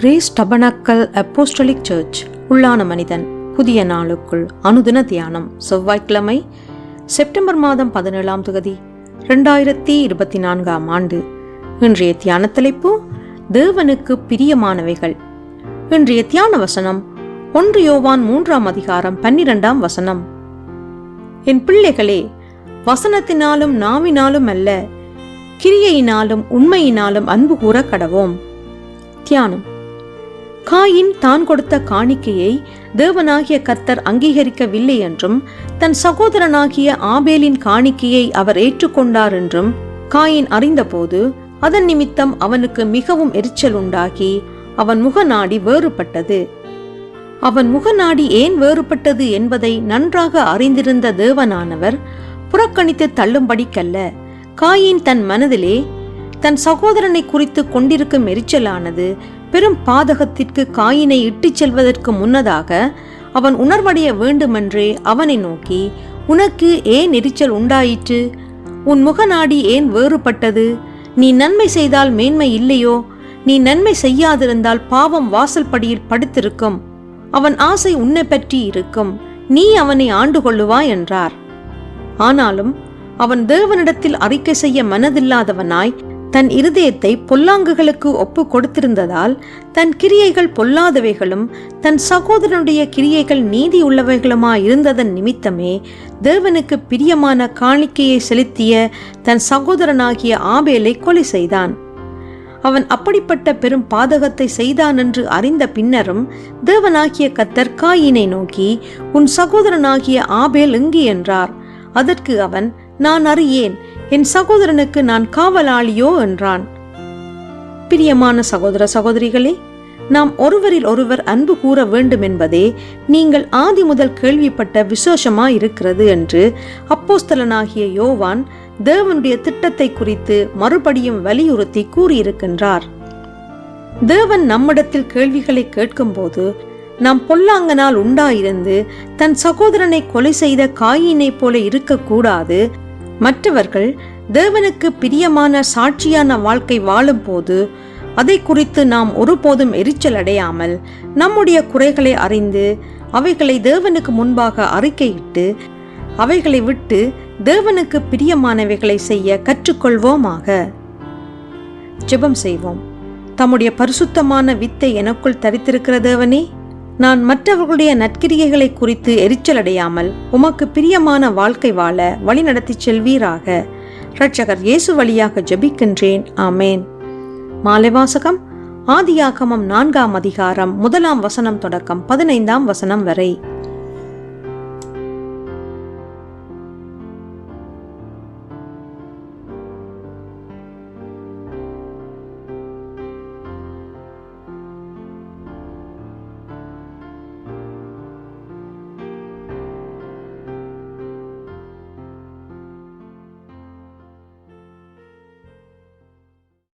Grace tabernacle apostolic search உள்ளான மனிதன் புதிய நாளுக்குள் அனுதின தியானம் செவ்வாய்க்கிழமை செப்டம்பர் மாதம் பதினேழாம் தொகுதி ரெண்டாயிரத்தி இருபத்தி நான்காம் ஆண்டு. இன்றைய தியான தலைப்பு தேவனுக்கு பிரியமானவைகள். இன்றைய தியான வசனம் ஒன்று யோவான் மூன்றாம் அதிகாரம் பன்னிரெண்டாம் வசனம். என் பிள்ளைகளே வசனத்தினாலும் நாவினாலும் அல்ல கிரியையினாலும் உண்மையினாலும் அன்பு கூற கடவோம். தியானம். காயின் தான் கொடுத்த காணிக்கையை தேவனாகிய கர்த்தர் அங்கீகரிக்கவில்லை என்றும் தன் சகோதரனாகிய ஆபேலின் காணிக்கையை அவர் ஏற்றுக்கொண்டார் என்றும் காயின் அறிந்தபோது அதன் நிமித்தம் அவனுக்கு மிகவும் எரிச்சல் உண்டாகி அவன் முகநாடி வேறுபட்டது. அவன் முகநாடி ஏன் வேறுபட்டது என்பதை நன்றாக அறிந்திருந்த தேவனானவர் புறக்கணித்து தள்ளும்படிக்கல்ல காயின் தன் மனதிலே தன் சகோதரனை குறித்து கொண்டிருக்கும் எரிச்சலானது பெரும் பாதகத்திற்கு காயினை இட்டுச் செல்வதற்கு முன்னதாக அவன் உணர்வடைய வேண்டுமென்றே அவனை நோக்கி உனக்கு ஏன் எரிச்சல் உண்டாயிற்று? உன் முகநாடி ஏன் வேறுபட்டது? நீ நன்மை செய்தால் மேன்மை இல்லையோ? நீ நன்மை செய்யாதிருந்தால் பாவம் வாசல் படியில் படுத்திருக்கும். அவன் ஆசை உன்னை பற்றி இருக்கும். நீ அவனை ஆண்டு கொள்ளுவாய் என்றார். ஆனாலும் அவன் தேவனிடத்தில் அறிக்கை செய்ய மனதில்லாதவனாய் தன் இருதயத்தை பொல்லாங்குகளுக்கு ஒப்பு கொடுத்திருந்ததால் தன் கிரியைகள் பொல்லாதவைகளும் தன் சகோதரனுடைய கிரியைகள் நீதி உள்ளவைகளுமாயிருந்ததன் நிமித்தமே தேவனுக்கு பிரியமான காணிக்கையை செலுத்திய தன் சகோதரனாகிய ஆபேலை கொலை செய்தான். அவன் அப்படிப்பட்ட பெரும் பாதகத்தை செய்தான் என்று அறிந்த பின்னரும் தேவனாகிய கத்தர் காயினை நோக்கி உன் சகோதரனாகிய ஆபேல் எங்கு? என்றார். அதற்கு அவன் நான் அறியேன். என் சகோதரனுக்கு நான் காவலாளியோ என்றான். பிரியமான சகோதர சகோதரிகளே நாம் ஒருவரில் ஒருவர் அன்பு கூற வேண்டும் என்பதே நீங்கள் ஆதி முதல் கேள்விப்பட்ட விசேஷமா இருக்கிறது என்று அப்போஸ்தலனாகிய யோவான் தேவனுடைய திட்டத்தை குறித்து மறுபடியும் வலியுறுத்தி கூறியிருக்கின்றார். தேவன் நம்மிடத்தில் கேள்விகளை கேட்கும்போது நாம் பொல்லாங்கனால் உண்டாயிருந்து தன் சகோதரனை கொலை செய்த காயினைப் போல இருக்கக்கூடாது மற்றவர்கள் தேவனுக்கு பிரியமான சாட்சியான வாழ்க்கை வாழும்போது அதை குறித்து நாம் ஒருபோதும் எரிச்சல் அடையாமல் நம்முடைய குறைகளை அறிந்து அவைகளை தேவனுக்கு முன்பாக அறிக்கையிட்டு அவைகளை விட்டு தேவனுக்கு பிரியமானவைகளை செய்ய கற்றுக்கொள்வோமாக. ஜெபம் செய்வோம். தம்முடைய பரிசுத்தமான வித்தை எனக்குள் தரித்திருக்கிற தேவனே நான் மற்றவர்களுடைய நற்கிரியைகளை குறித்து எரிச்சலடையாமல் உமக்கு பிரியமான வாழ்க்கை வாழ வழிநடத்தி செல்வீராக. இரட்சகர் இயேசு வழியாக ஜபிக்கின்றேன். ஆமேன். மாலைவாசகம் ஆதியாகமம் நான்காம் அதிகாரம் முதலாம் வசனம் தொடக்கம் பதினைந்தாம் வசனம் வரை.